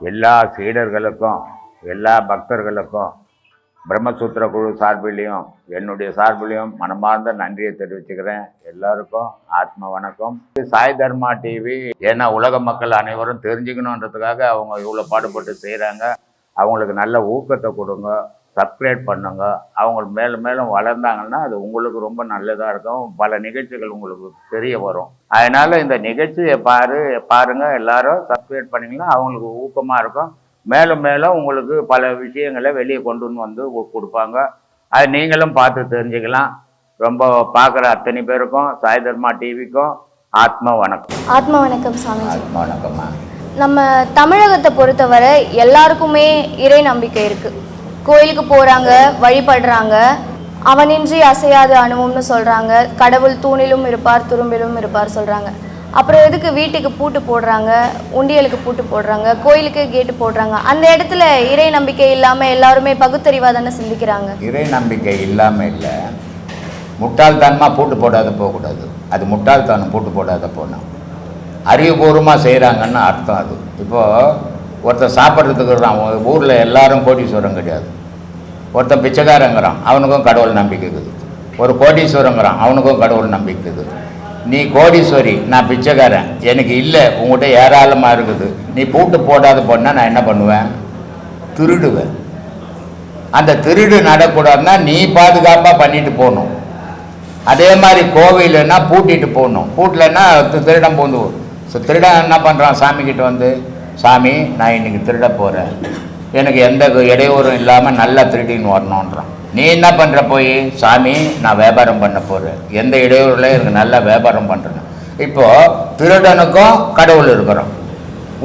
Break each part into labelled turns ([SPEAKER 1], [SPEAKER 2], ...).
[SPEAKER 1] எல்லா சீடர்களுக்கும் எல்லா பக்தர்களுக்கும் பிரம்மசூத்திர குழு சார்பிலையும் என்னுடைய சார்பிலையும் மனமார்ந்த நன்றியை தெரிவிச்சுக்கிறேன். எல்லாருக்கும் ஆத்ம வணக்கம். சாய் தர்மா டிவி. ஏன்னா உலக மக்கள் அனைவரும் தெரிஞ்சுக்கணுன்றதுக்காக அவங்க இவ்வளோ பாடுபட்டு செய்கிறாங்க அவங்களுக்கு நல்ல ஊக்கத்தை கொடுங்க. சப்ஸ்கிரைப் பண்ணுங்க. அவங்க மேலும் மேலும் வளர்ந்தாங்கன்னா அது உங்களுக்கு ரொம்ப நல்லதாக இருக்கும். பல நிகழ்ச்சிகள் உங்களுக்கு தெரிய வரும். அதனால இந்த நிகழ்ச்சியை பாரு பாருங்க. எல்லாரும் சப்ஸ்கிரைப் பண்ணீங்கன்னா அவங்களுக்கு ஊக்கமாக இருக்கும். மேலும் மேலும் உங்களுக்கு பல விஷயங்களை வெளியே கொண்டு வந்து கொடுப்பாங்க. அது நீங்களும் பார்த்து தெரிஞ்சுக்கலாம். ரொம்ப பார்க்குற அத்தனை பேருக்கும் சாய் தர்மா டிவிக்கும் ஆத்ம வணக்கம்.
[SPEAKER 2] ஆத்ம வணக்கம்
[SPEAKER 1] ஆத்ம வணக்கம்மா.
[SPEAKER 2] நம்ம தமிழகத்தை பொறுத்தவரை எல்லாருக்குமே இறை நம்பிக்கை இருக்கு. கோயிலுக்கு போகிறாங்க வழிபடுறாங்க. அவனின்றி அசையாத அணுவம்னு சொல்றாங்க. கடவுள் தூணிலும் இருப்பார் துரும்பிலும் இருப்பார் சொல்றாங்க. அப்புறம் எதுக்கு வீட்டுக்கு பூட்டு போடுறாங்க? உண்டியலுக்கு பூட்டு போடுறாங்க. கோயிலுக்கு கேட்டு போடுறாங்க. அந்த இடத்துல இறை நம்பிக்கை இல்லாமல் எல்லாருமே பகுத்தறிவாக தானே சிந்திக்கிறாங்க?
[SPEAKER 1] இறை நம்பிக்கை இல்லாமல் இல்லை. முட்டாள்தனமாக பூட்டு போடாத போகக்கூடாது. அது முட்டாள்தனம் பூட்டு போடாத போனால் அறிவுபூர்வமாக செய்கிறாங்கன்னு அர்த்தம் அது. இப்போது ஒருத்தன் சாப்பிட்றதுக்கு ஊரில் எல்லாரும் கோடீஸ்வரம் கிடையாது. ஒருத்தன் பிச்சைக்காரங்கிறான் அவனுக்கும் கடவுள் நம்பிக்கை இருக்குது ஒரு கோடீஸ்வரங்கிறான் அவனுக்கும் கடவுள் நம்பிக்கை இருக்குது நீ கோடீஸ்வரி நான் பிச்சைக்காரன் எனக்கு இல்லை உங்கள்கிட்ட ஏராளமாக இருக்குது. நீ பூட்டு போடாத போனால் நான் என்ன பண்ணுவேன்? திருடுவேன். அந்த திருடு நடக்கூடாதுன்னா நீ பாதுகாப்பாக பண்ணிட்டு போகணும். அதே மாதிரி கோவிலுன்னா பூட்டிட்டு போகணும். பூட்டலைன்னா திருடம் திருடன் போந்து திருடம் திருடன் என்ன பண்ணுறான் சாமிக்கிட்ட வந்து? சாமி நான் இன்னைக்கு திருட போகிறேன் எனக்கு எந்த இடையூறும் இல்லாமல் நல்லா திருடின்னு வரணுன்றான் நீ என்ன பண்ணுற போய்? சாமி நான் வியாபாரம் பண்ண போகிறேன் எந்த இடையூறுல எனக்கு நல்லா வியாபாரம் பண்ணுறேன் இப்போது திருடனுக்கும் கடவுள் இருக்கிறோம்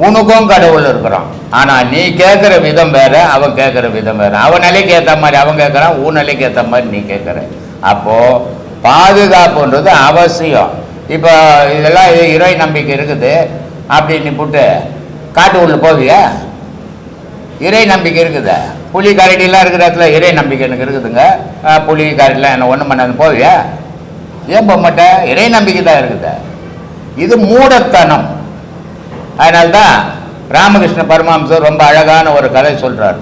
[SPEAKER 1] உனக்கும் கடவுள் இருக்கிறான். ஆனால் நீ கேட்குற விதம் வேறு அவன் கேட்குற விதம் வேற. அவன் நிலைக்கு ஏற்ற மாதிரி அவன் கேட்குறான் உன் நிலைக்கு ஏற்ற மாதிரி நீ கேட்குற அப்போது பாதுகாப்புன்றது அவசியம். இப்போ இதெல்லாம் இறை நம்பிக்கை இருக்குது. அப்படின்னு போட்டு காட்டு உள்ள போவியா இறை நம்பிக்கை இருக்குது. புலி கரடிலாம் இருக்கிற இடத்துல இறை நம்பிக்கை எனக்கு இருக்குதுங்க. புலி கரடிலாம் என்ன ஒன்றும் பண்ணாது போவியா ஏன் போக மாட்டேன் இறை நம்பிக்கை தான் இருக்குது. இது மூடத்தனம். அதனால்தான் ராமகிருஷ்ண பரமஹம்சர் ரொம்ப அழகான ஒரு கதை சொல்கிறார்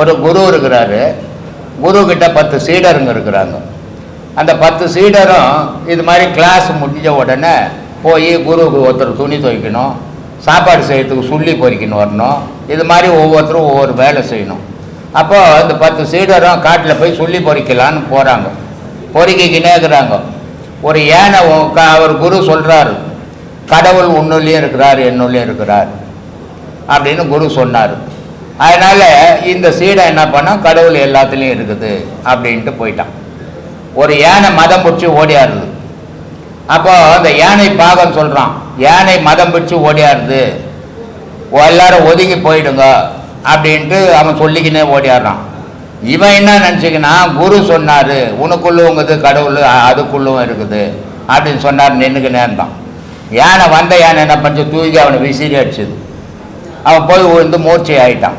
[SPEAKER 1] ஒரு குரு இருக்கிறாரு. குரு கிட்ட பத்து சீடருங்க இருக்கிறாங்க. அந்த பத்து சீடரும் இது மாதிரி கிளாஸ் முடிஞ்ச உடனே போய் குருவுக்கு ஒருத்தர் துணி துவைக்கணும். சாப்பாடு செய்யறதுக்கு சொல்லி பொறிக்கின்னு வரணும். இது மாதிரி ஒவ்வொருத்தரும் ஒவ்வொரு வேலை செய்யணும். அப்போ இந்த பத்து சீடரும் காட்டில் போய் சொல்லி பொறிக்கலான்னு போகிறாங்க பொறுக்கிக்கினே இருக்கிறாங்க. ஒரு யானை க- அவர் குரு சொல்கிறாரு கடவுள் உன்னுள்ளேயும் இருக்கிறார் என்னுள்ளேயும் இருக்கிறார். அப்படின்னு குரு சொன்னார். அதனால் இந்த சீடை என்ன பண்ணால் கடவுள் எல்லாத்துலேயும் இருக்குது அப்படின்ட்டு போயிட்டான். ஒரு யானை மதம் பிடிச்சி ஓடியாருது அப்போ அந்த யானை பாகம் சொல்கிறான் யானை மதம் பிடிச்சி ஓடியாருது எல்லாரும் ஒதுங்கி போயிடுங்க அப்படின்ட்டு அவன் சொல்லிக்கினே ஓடியாடுறான். இவன் என்ன நினச்சிக்கினா குரு சொன்னார் உனக்குள்ளவங்கிறது கடவுள் அதுக்குள்ளும் இருக்குது அப்படின்னு சொன்னார் நின்றுக்கு நேர்ந்தான் யானை வந்த யானை என்ன பண்ணி தூக்கி அவனை விசிறி அடிச்சுது. அவன் போய் விழுந்து மூர்ச்சை ஆகிட்டான்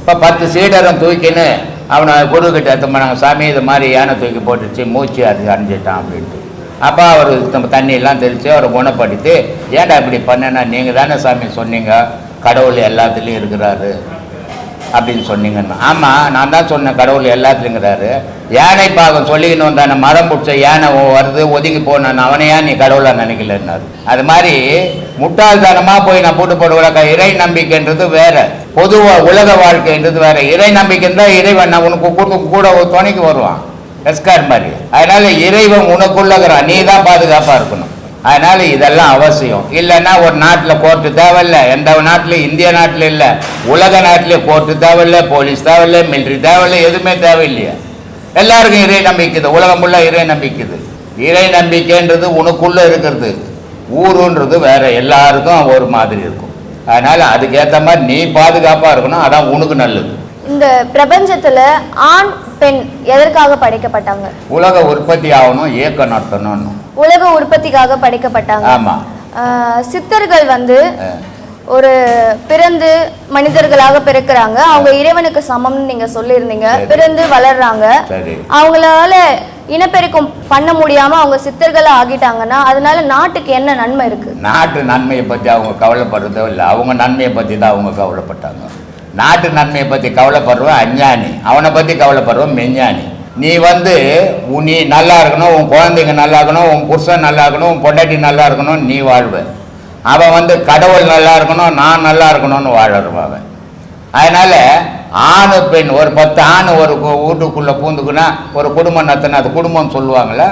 [SPEAKER 1] இப்போ பத்து சீடரும் தூக்கின்னு அவனை குரு கிட்ட எடுத்து சாமி இது மாதிரி யானை தூக்கி போட்டுச்சு மூச்சு அது அடைஞ்சிட்டான் அப்படின்ட்டு. அப்போ அவர் நம்ம தண்ணியெல்லாம் தெளித்து அவரை குணப்படுத்தி ஏன்டா இப்படி பண்ணேன்னா நீங்கள் தானே சாமி சொன்னீங்க? கடவுள் எல்லாத்துலேயும் இருக்கிறாரு. அப்படின்னு சொன்னீங்கன்னா. ஆமாம் நான் தான் சொன்னேன் கடவுள் எல்லாத்துலேங்கிறாரு யானை பாகம் சொல்லிக்கணும் வந்தானே மரம் பிடிச்ச யானை வருது ஒதுங்கி போனான் அவனையா நீ கடவுளாக நினைக்கலன்னாரு. அது மாதிரி முட்டாள்தனமாக போய் நான் போட்டு போடுவதற்க இறை நம்பிக்கைன்றது வேற. பொதுவாக உலக வாழ்க்கைன்றது வேற. இறை நம்பிக்கை தான் இறைவன் நான் உனக்கு கூட கூட ஒரு துணைக்கு வருவான். எஸ்கார் மாதிரி அதனால இறைவன் உனக்குள்ளகிறான் நீ தான் பாதுகாப்பாக இருக்கணும். அதனால இதெல்லாம் அவசியம். இல்லைன்னா ஒரு நாட்டில் கோர்ட்டு தேவையில்ல. எந்த நாட்டிலும் இந்திய நாட்டில் இல்லை. உலக நாட்டிலே கோர்ட்டு தேவையில்ல போலீஸ் தேவையில்லை மிலிட்ரி தேவையில்லை எதுவுமே தேவையில்லையே. எல்லாருக்கும் இறை நம்பிக்கைது உலகம் உள்ள இறை நம்பிக்கைது. இறை நம்பிக்கைன்றது உனக்குள்ள இருக்கிறது. ஊருன்றது வேற எல்லாருக்கும் ஒரு மாதிரி இருக்கும். அதனால அதுக்கேற்ற மாதிரி நீ பாதுகாப்பாக இருக்கணும். அதான் உனக்கு நல்லது.
[SPEAKER 2] இந்த பிரபஞ்சத்துல ஆண் பெண் எதற்காக படைக்கப்பட்டாங்க?
[SPEAKER 1] உலக உற்பத்தி ஆகணும் இயக்கம் நடத்தணும்னு.
[SPEAKER 2] உலக உற்பத்திக்காக படைக்கப்பட்டாங்க. ஆஹ் சித்தர்கள் வந்து ஒரு பிறந்து மனிதர்களாக பிறக்கிறாங்க. அவங்க இறைவனுக்கு சமம்னு நீங்க சொல்லியிருந்தீங்க. பிறந்து வளர்றாங்க. அவங்களால இனப்பெருக்கம் பண்ண முடியாம அவங்க சித்தர்களா ஆகிட்டாங்கன்னா அதனால நாட்டுக்கு என்ன நன்மை இருக்கு?
[SPEAKER 1] நாட்டு நன்மையை பற்றி அவங்க கவலைப்படுறதோ இல்லை. அவங்க நன்மையை பற்றி தான் அவங்க கவலைப்பட்டாங்க. நாட்டு நன்மையை பற்றி கவலைப்படுறவன் அஞ்ஞானி. அவனை பற்றி கவலைப்படுறவன் மெஞ்ஞானி. நீ வந்து உன் நீ நல்லா இருக்கணும் உன் குழந்தைங்க நல்லா இருக்கணும் உன் புருஷன் நல்லா இருக்கணும் உன் பொண்டாட்டி நல்லா இருக்கணும் நீ வாழ்வ. அவன் வந்து கடவுள் நல்லா இருக்கணும் நான் நல்லா இருக்கணும்னு வாழறவன் அவன். அதனால் ஆணு பெண் ஒரு பத்து ஆண் ஒரு வீட்டுக்குள்ளே பூந்துக்குன்னா ஒரு குடும்பம் நடத்தினா அது குடும்பம்னு சொல்லுவாங்களா?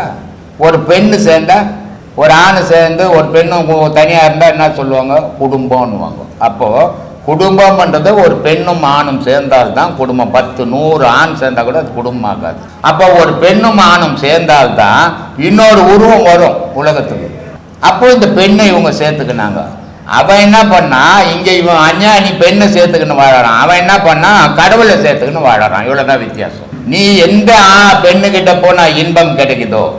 [SPEAKER 1] ஒரு பெண்ணு சேர்ந்தால் ஒரு ஆண் சேர்ந்து ஒரு பெண்ணும் தனியாக இருந்தால் என்ன சொல்லுவாங்க? குடும்பம்னுவாங்க. அப்போது குடும்பம்ன்றது ஒரு பெண்ணும் ஆணும் சேர்ந்தால்தான் குடும்பம். பத்து நூறு ஆண் சேர்ந்தா கூட அது குடும்பம் ஆகாது அப்போ ஒரு பெண்ணும் ஆணும் சேர்ந்தால்தான் இன்னொரு உருவம் வரும் உலகத்துக்கு. அப்போ இந்த பெண்ணை இவங்க சேர்த்துக்கினாங்க. அவன் என்ன பண்ணா இங்கே இவன் அஞ்ஞானி பெண்ணை சேர்த்துக்கின்னு வாழறான். அவன் என்ன பண்ணா கடவுளை சேர்த்துக்கின்னு வாழறான். இவ்வளோதான் வித்தியாசம். நீ எந்த ஆ- பெண்ணுக்கிட்ட போனா இன்பம் கிடைக்குதோ?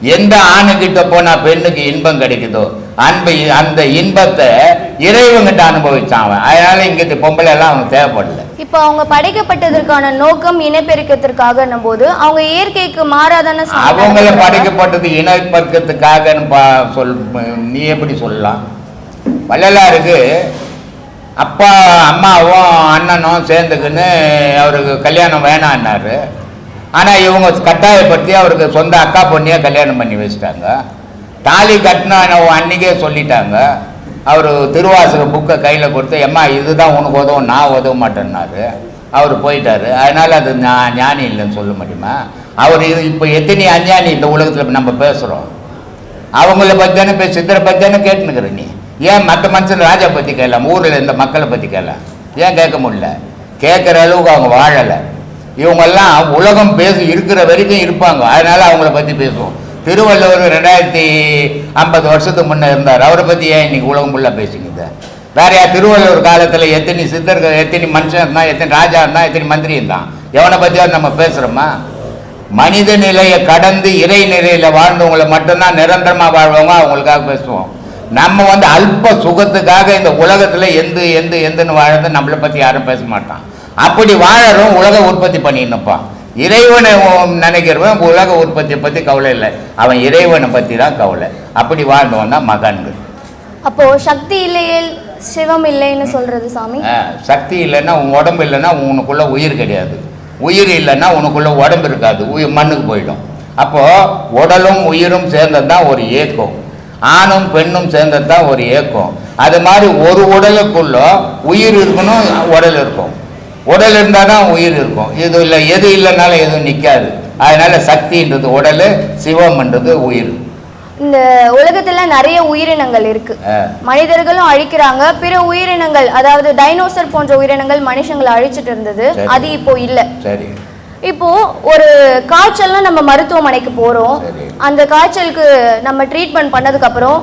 [SPEAKER 1] எந்த ஆணுக்கிட்ட போனா பெண்ணுக்கு இன்பம் கிடைக்குதோ? அன்பு அந்த இன்பத்தை இறைவங்கிட்ட அனுபவிச்சான் அவன். அதனால இங்க பொம்பளை எல்லாம் அவனுக்கு தேவைப்படல.
[SPEAKER 2] இப்போ அவங்க படைக்கப்பட்டதற்கான நோக்கம் இனப்பெருக்கத்திற்காக போது அவங்க இயற்கைக்கு மாறாதான
[SPEAKER 1] அவங்கள. படைக்கப்பட்டது இனப்பெருக்கத்துக்காக சொல் நீ எப்படி சொல்லலாம்? வள்ளலாருக்கு அப்பா அம்மாவும் அண்ணனும் சேர்ந்துக்கின்னு அவருக்கு கல்யாணம் வேணான்னாரு. ஆனால் இவங்க கட்டாயப்படுத்தி அவருக்கு சொந்த அக்கா பொண்ணியே கல்யாணம் பண்ணி வச்சுட்டாங்க. தாலி கட்டின அன்னைக்கே சொல்லிட்டாங்க. அவர் திருவாசக புக்கை கையில் கொடுத்து எம்மா இதுதான் உனக்கு உதவும் நான் உதவ மாட்டேன்னாரு. அவர் போயிட்டாரு. அதனால் அது ஞா- ஞானி இல்லைன்னு சொல்ல முடியுமா? அவர் இது இப்போ எத்தனை அஞ்ஞானி இந்த உலகத்தில் நம்ம பேசுகிறோம் அவங்கள பற்றி தானே பேச சித்தரை பற்றி தானே கேட்டுனுக்குற நீ. ஏன் மற்ற மனுஷன் ராஜா பற்றி கேட்கலாம் ஊரில் இந்த மக்களை பற்றி கேட்கலாம் ஏன் கேட்க முடியல? கேட்குற அளவுக்கு அவங்க வாழலை. இவங்கெல்லாம் உலகம் பேசி இருக்கிற வரைக்கும் இருப்பாங்க. அதனால அவங்கள பற்றி பேசுவோம். திருவள்ளுவர் ரெண்டாயிரத்தி ஐம்பது வருஷத்துக்கு முன்னே இருந்தார். அவரை பற்றி ஏன் இன்னைக்கு உலகம் ஃபுல்லாக பேசிக்கிது வேற யார் திருவள்ளுவர் காலத்தில் எத்தனை சித்தர்கள் எத்தனை மனுஷன் இருந்தான் எத்தனை ராஜா இருந்தான் எத்தனை மந்திரி இருந்தான்? எவனை பற்றியாவது நம்ம பேசுகிறோமா மனித நிலையை கடந்து இறை நிலையில் வாழ்ந்தவங்களை மட்டும்தான் நிரந்தரமாக வாழ்வவங்க அவங்களுக்காக பேசுவோம். நம்ம வந்து அல்ப சுகத்துக்காக இந்த உலகத்தில் எந்த எந்த எந்தன்னு வாழறது நம்மளை பற்றி யாரும் பேச மாட்டான். அப்படி வாழறோம் உலக உற்பத்தி பண்ணிருப்பான் இறைவனை நினைக்கிறவன் உலக உற்பத்தியை பத்தி கவலை இல்லை. அவன் இறைவனை பத்தி தான் கவலை. அப்படி வாழ்ந்தவன் தான் மகன்கள்
[SPEAKER 2] அப்போ சக்தி இல்லையே சிவம் இல்லைன்னு சொல்றது சாமி?
[SPEAKER 1] சக்தி இல்லைன்னா உன் உடம்பு இல்லைன்னா உனக்குள்ள உயிர் கிடையாது. உயிர் இல்லைன்னா உனக்குள்ள உடம்பு இருக்காது. உயிர் மண்ணுக்கு போயிடும். அப்போ உடலும் உயிரும் சேர்ந்தது தான் ஒரு ஏக்கம் ஆணும் பெண்ணும் சேர்ந்தது தான் ஒரு ஏக்கம் அது மாதிரி ஒரு உடலுக்குள்ள உயிர் இருக்கணும் உடல் இருக்கும். உடல் இருந்தால் தான் உயிர் இருக்கும். இது இல்லை. எது இல்லைனாலும் எதுவும் நிற்காது அதனால சக்தின்றது உடல் சிவம்ன்றது உயிர்.
[SPEAKER 2] இந்த உலகத்துல நிறைய உயிரினங்கள் இருக்கு. மனிதர்களும் அழிக்கிறாங்க. பிற உயிரினங்கள் அதாவது டைனோசர் போன்ற உயிரினங்கள் மனுஷங்களை அழிச்சிட்டு இருந்தது. அது இப்போ இல்ல.
[SPEAKER 1] சரி.
[SPEAKER 2] இப்போ ஒரு காய்ச்சல்னா நம்ம மருத்துவமனைக்கு போறோம். அந்த காய்ச்சலுக்கு நம்ம ட்ரீட்மெண்ட் பண்ணதுக்கு அப்புறம்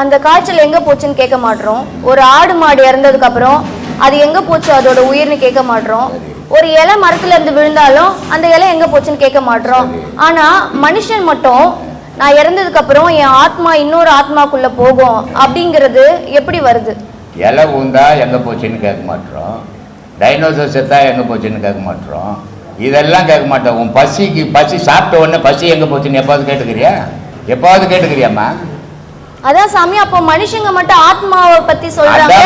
[SPEAKER 2] அந்த காய்ச்சல் எங்க போச்சுன்னு கேட்க மாட்டோம். ஒரு ஆடு மாடு இறந்ததுக்கு அப்புறம் அது எங்க போச்சு? அதோட உயிர்னு கேட்க மாட்டோம் ஒரு இலை மரத்துல இருந்து விழுந்தாலும் அந்த இலை எங்க போச்சுன்னு கேட்க மாட்டோம்
[SPEAKER 1] ஆனால்
[SPEAKER 2] ஆனா மனுஷன் மட்டும் நான் இறந்ததுக்கு அப்புறம் என் ஆத்மா இன்னொரு ஆத்மாக்குள்ள போகும் அப்படிங்கிறது எப்படி வருது?
[SPEAKER 1] இலை ஊந்தா எங்கே போச்சுன்னு கேட்க மாட்டோம் டைனோசர் செத்தா எங்கே போச்சுன்னு கேட்க மாட்டோம் இதெல்லாம் கேட்க மாட்டோம். உன் பசிக்கு பசி சாப்பிட்ட உடனே பசி எங்கே போச்சுன்னு எப்பாவது கேட்டுக்கிறியா? எப்பாவது கேட்டுக்கிறியாம்மா?
[SPEAKER 2] அதான் சாமி அப்போ மனுஷங்க மட்டும் ஆத்மாவை பத்தி சொல்றாங்க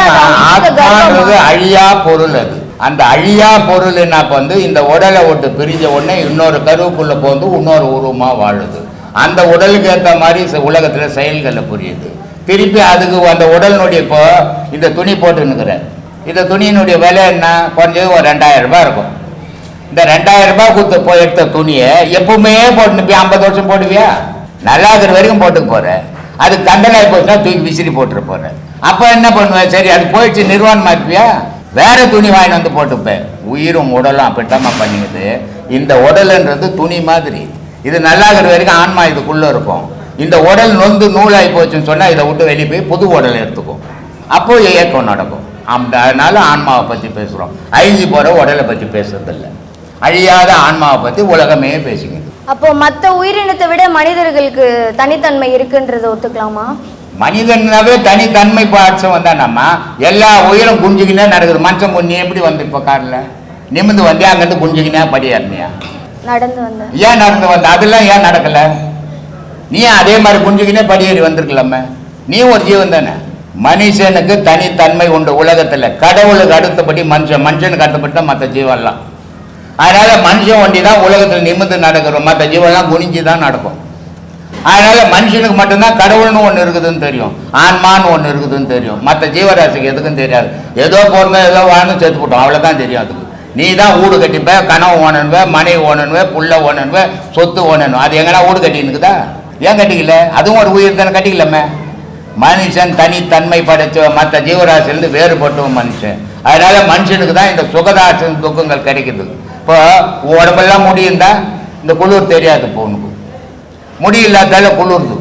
[SPEAKER 1] ஆத்மான்றது? அழியா பொருள் அது. அந்த அழியா பொருள்னா இப்ப வந்து இந்த உடலை விட்டு பிரிஞ்ச உடனே இன்னொரு கருவுக்குள்ள போந்து இன்னொரு உருவமா வாழுது. அந்த உடலுக்கு ஏற்ற மாதிரி உலகத்துல செயல்களை புரியுது. திருப்பி அதுக்கு அந்த உடலினுடைய இப்போ இந்த துணி போட்டுன்னுக்குற இந்த துணியினுடைய விலை என்ன? குறைஞ்சது ஒரு ரெண்டாயிரம் ரூபாய் இருக்கும். இந்த ரெண்டாயிரம் ரூபாய் கொடுத்து போய் எடுத்த துணியை எப்பவுமே போட்டு போய் ஐம்பது வருஷம் போடுவியா? நல்லா இருக்கிற வரைக்கும் போட்டுக்க போற. அது தண்டனை போச்சுன்னா தூக்கி விசிறி போட்டுற போற அப்ப என்ன பண்ணுவேன் சரி அது போயிடுச்சு நிர்வாணமா இருப்பியா வேற துணி வாங்கிட்டு வந்து போட்டுப்பேன் உயிரும் உடலும் அப்படித்தாம்மா பண்ணிக்குது. இந்த உடலுன்றது துணி மாதிரி. இது நல்லா இருக்கிற வரைக்கும் ஆன்மா இதுக்குள்ள இருக்கும். இந்த உடல் நொந்து நூலாகி போச்சுன்னு சொன்னால் இதை விட்டு வெளியே போய் புது உடல் எடுத்துக்கும். அப்போ இயக்கம் நடக்கும். அந்த அதனால ஆன்மாவை பற்றி பேசுகிறோம் அழிஞ்சு போகிற உடலை பற்றி பேசுறதில்ல. அழியாத ஆன்மாவை பற்றி உலகமே பேசிக்கணும்
[SPEAKER 2] அப்போ மத்த உயிரினத்தை விட மனிதர்களுக்கு தனித்தன்மை இருக்குன்றதை ஒத்துக்கலாமா?
[SPEAKER 1] மனிதனாவே தனித்தன்மை பாட்சம் வந்தா நம்ம எல்லா உயிரும் குஞ்சுக்கினே நடக்குது. மனுஷன் குஞ்சு எப்படி வந்து இப்போ காரில்? நிமிந்து வந்து அங்கேருந்து குஞ்சுக்கினே படி ஏறினியா
[SPEAKER 2] நடந்து வந்தேன்
[SPEAKER 1] ஏன் நடந்து வந்த? அதெல்லாம் ஏன் நடக்கல? நீ அதே மாதிரி குஞ்சுக்கினே படியேறி வந்திருக்கலாமே? நீ ஒரு ஜீவன் தானே. மனுஷனுக்கு தனித்தன்மை உண்டு உலகத்துல. கடவுளுக்கு அடுத்தபடி மனுஷன். மனுஷனுக்கு அடுத்தபடி தான் மற்ற ஜீவன்லாம். அதனால மனுஷன் ஒண்டி தான் உலகத்தில் நிமிர்ந்து நடக்கிறோம். மற்ற ஜீவன்லாம் குனிஞ்சு தான் நடக்கும். அதனால மனுஷனுக்கு மட்டும்தான் கடவுள்னு ஒன்று இருக்குதுன்னு தெரியும். ஆன்மான்னு ஒன்று இருக்குதுன்னு தெரியும். மற்ற ஜீவராசிக்கு எதுக்கும் தெரியாது. ஏதோ பிறந்தோம் ஏதோ வாழ்ந்து செத்து போட்டோம். அவ்வளோதான் தெரியும் அதுக்கு. நீ தான் வீடு கட்டிப்ப கனவு ஓனனுவ மனைவி ஓனனுவ புள்ள ஓனனுவ சொத்து ஓனனும் அது எங்கன்னா வீடு கட்டினுக்குதா ஏன் கட்டிக்கல? அதுவும் ஒரு உயிர் தானே கட்டிக்கலாமே. மனுஷன் தனித்தன்மை படைச்ச மற்ற ஜீவராசிலேருந்து வேறுபட்டவன் மனுஷன். அதனால மனுஷனுக்கு தான் இந்த சுகதாசன் துக்கங்கள் கிடைக்குது. இப்போ உடம்பெல்லாம் முடியுந்தா இந்த குளிர் தெரியாது இப்போ முடி இல்லாதால குளிருது.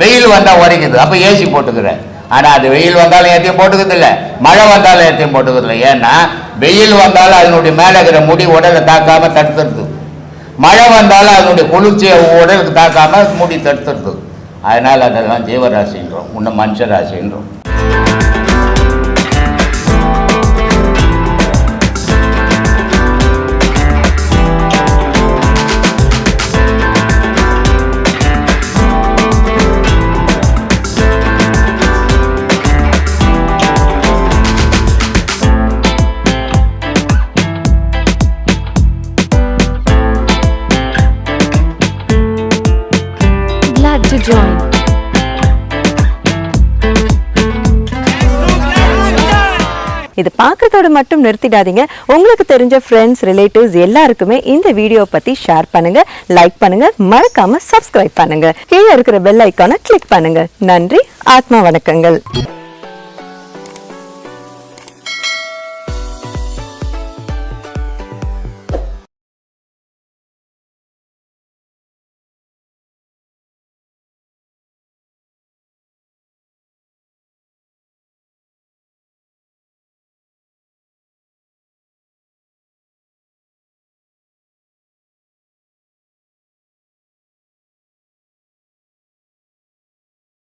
[SPEAKER 1] வெயில் வந்தால் உரைக்குது அப்போ ஏசி போட்டுக்கிற. ஆனால் அது வெயில் வந்தாலும் ஏற்றியும் போட்டுக்கிறது இல்லை. மழை வந்தாலும் ஏற்றியும் போட்டுக்கிறது இல்லை. ஏன்னா வெயில் வந்தாலும் அதனுடைய மேலே இருக்கிற முடி உடலை தாக்காமல் தடுத்துடுது மழை வந்தாலும் அதனுடைய குளிர்ச்சியை உடலுக்கு தாக்காம முடி தடுத்துடுது அதனால் அதெல்லாம் ஜீவராசின்றோம். இன்னும் மனுஷ ராசின்றோம்
[SPEAKER 3] இது பார்க்கறதோட மட்டும் நிறுத்திடாதீங்க. உங்களுக்கு தெரிஞ்ச ஃப்ரெண்ட்ஸ் ரிலேட்டிவ்ஸ் எல்லாருக்குமே இந்த வீடியோ பத்தி ஷேர் பண்ணுங்க லைக் பண்ணுங்க மறக்காம சப்ஸ்கிரைப் பண்ணுங்க. கீழே இருக்கிற பெல் ஐக்கானை கிளிக் பண்ணுங்க. நன்றி ஆத்மா வணக்கங்கள்.